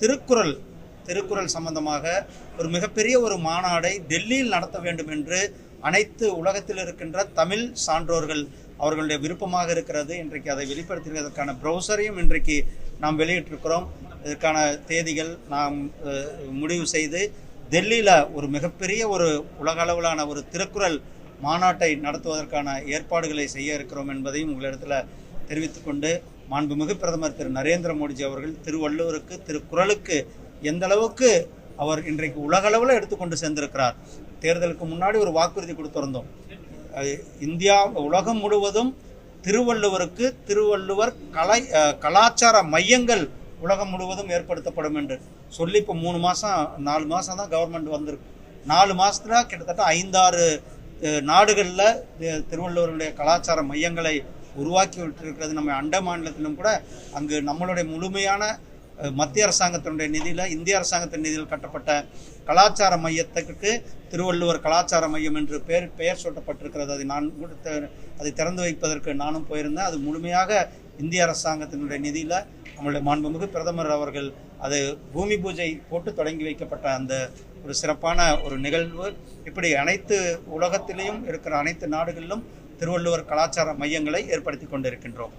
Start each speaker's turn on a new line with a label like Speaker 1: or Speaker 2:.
Speaker 1: திருக்குறள் திருக்குறள் சம்பந்தமாக ஒரு மிகப்பெரிய ஒரு மாநாடை டெல்லியில் நடத்த வேண்டும் என்று அனைத்து உலகத்தில் இருக்கின்ற தமிழ் சான்றோர்கள் அவர்களுடைய விருப்பமாக இருக்கிறது. இன்றைக்கு அதை வெளிப்படுத்துவதற்கான ப்ரௌசரையும் இன்றைக்கு நாம் வெளியிட்டிருக்கிறோம். இதற்கான தேதிகள் நாம் முடிவு செய்து டெல்லியில் ஒரு மிகப்பெரிய ஒரு உலக அளவிலான ஒரு திருக்குறள் மாநாட்டை நடத்துவதற்கான ஏற்பாடுகளை செய்ய இருக்கிறோம் என்பதையும் உங்களிடத்தில் தெரிவித்துக்கொண்டு மாண்புமிகு பிரதமர் திரு நரேந்திர மோடிஜி அவர்கள் திருவள்ளுவருக்கு திருக்குறளுக்கு எந்த அளவுக்கு அவர் இன்றைக்கு உலகளவில் எடுத்துக்கொண்டு சென்றிருக்கிறார் தேர்தலுக்கு முன்னாடி ஒரு வாக்குறுதி கொடுத்திருந்தோம் இந்தியா உலகம் முழுவதும் திருவள்ளுவருக்கு திருவள்ளுவர் கலை கலாச்சார மையங்கள் உலகம் முழுவதும் ஏற்படுத்தப்படும் என்று சொல்லி இப்போ மூணு மாதம் நாலு மாதம் தான் கவர்மெண்ட் வந்திருக்கு. நாலு மாதத்தில் கிட்டத்தட்ட ஐந்தாறு நாடுகளில் திருவள்ளுவருடைய கலாச்சார மையங்களை உருவாக்கி விட்டிருக்கிறது நம்ம அண்ட மாநிலத்திலும் கூட அங்கு நம்மளுடைய முழுமையான மத்திய அரசாங்கத்தினுடைய நிதியில் இந்திய அரசாங்கத்தின் நிதியில் கட்டப்பட்ட கலாச்சார மையத்துக்கு திருவள்ளுவர் கலாச்சார மையம் என்று பெயர் பெயர் சூட்டப்பட்டிருக்கிறது. அதை நான் கூட அதை திறந்து வைப்பதற்கு நானும் போயிருந்தேன். அது முழுமையாக இந்திய அரசாங்கத்தினுடைய நிதியில் நம்மளுடைய மாண்புமிகு பிரதமர் அவர்கள் அது பூமி பூஜை போட்டு தொடங்கி வைக்கப்பட்ட அந்த ஒரு சிறப்பான ஒரு நிகழ்வு. இப்படி அனைத்து உலகத்திலையும் இருக்கிற அனைத்து நாடுகளிலும் திருவள்ளுவர் கலாச்சார மையங்களை ஏற்படுத்தி கொண்டிருக்கின்றோம்.